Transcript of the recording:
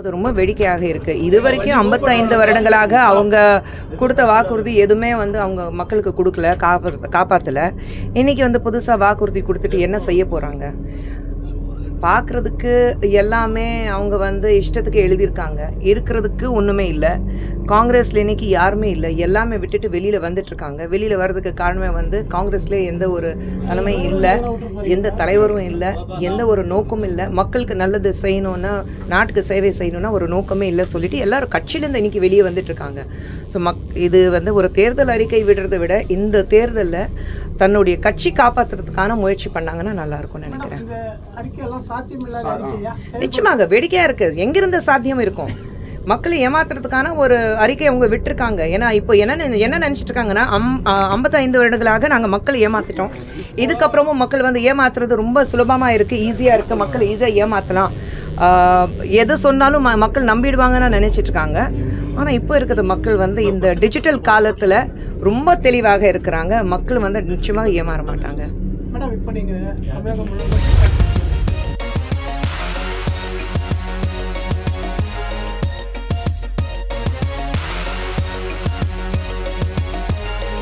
அது ரொம்ப வேடிக்கையாக இருக்கு. இது வரைக்கும் ஐம்பத்தைந்து வருடங்களாக அவங்க கொடுத்த வாக்குறுதி எதுவுமே வந்து அவங்க மக்களுக்கு கொடுக்கல காப்பாற்ற காப்பாற்றல இன்னைக்கு வந்து புதுசாக வாக்குறுதி கொடுத்துட்டு என்ன செய்ய போகிறாங்க பார்க்குறதுக்கு எல்லாமே அவங்க வந்து இஷ்டத்துக்கு எழுதியிருக்காங்க. இருக்கிறதுக்கு ஒன்றுமே இல்லை. காங்கிரஸில் இன்னைக்கு யாருமே இல்லை. எல்லாமே விட்டுட்டு வெளியில் வந்துட்டுருக்காங்க. வெளியில் வர்றதுக்கு காரணமே வந்து காங்கிரஸ்ல எந்த ஒரு தலைமையும் இல்லை எந்த தலைவரும் இல்லை எந்த ஒரு நோக்கமும் இல்லை. மக்களுக்கு நல்லது செய்யணும்னா நாட்டுக்கு சேவை செய்யணும்னா ஒரு நோக்கமே இல்லை சொல்லிட்டு எல்லாரும் கட்சியிலேருந்து இன்னைக்கு வெளியே வந்துட்டு இருக்காங்க ஸோ மக் இது வந்து ஒரு தேர்தல் அறிக்கை விடுறதை விட இந்த தேர்தலில் தன்னுடைய கட்சி காப்பாற்றுறதுக்கான முயற்சி பண்ணாங்கன்னா நல்லா இருக்கும்னு நினைக்கிறேன் நிச்சயமாக வேடிக்கையாக இருக்குது எங்கிருந்த சாத்தியம் இருக்கும்? மக்களை ஏமாத்துறதுக்கான ஒரு அறிக்கை அவங்க விட்டுருக்காங்க. ஏன்னா இப்போ என்ன நினை- என்ன நினச்சிட்டு இருக்காங்கன்னா அம் ஐம்பத்தைந்து வருடங்களாக நாங்கள் மக்களை ஏமாத்திட்டோம். இதுக்கப்புறமும் மக்கள் வந்து ஏமாத்துறது ரொம்ப சுலபமாக இருக்குது ஈஸியாக இருக்குது மக்கள் ஈஸியாக ஏமாற்றலாம் எது சொன்னாலும் ம- மக்கள் நம்பிடுவாங்கன்னு நினச்சிட்டு இருக்காங்க ஆனால் இப்போ இருக்கிற மக்கள் வந்து இந்த டிஜிட்டல் காலத்தில் ரொம்ப தெளிவாக இருக்கிறாங்க. மக்கள் வந்து நிச்சயமாக ஏமாற மாட்டாங்க. மேடம் இப்போ நீங்கள்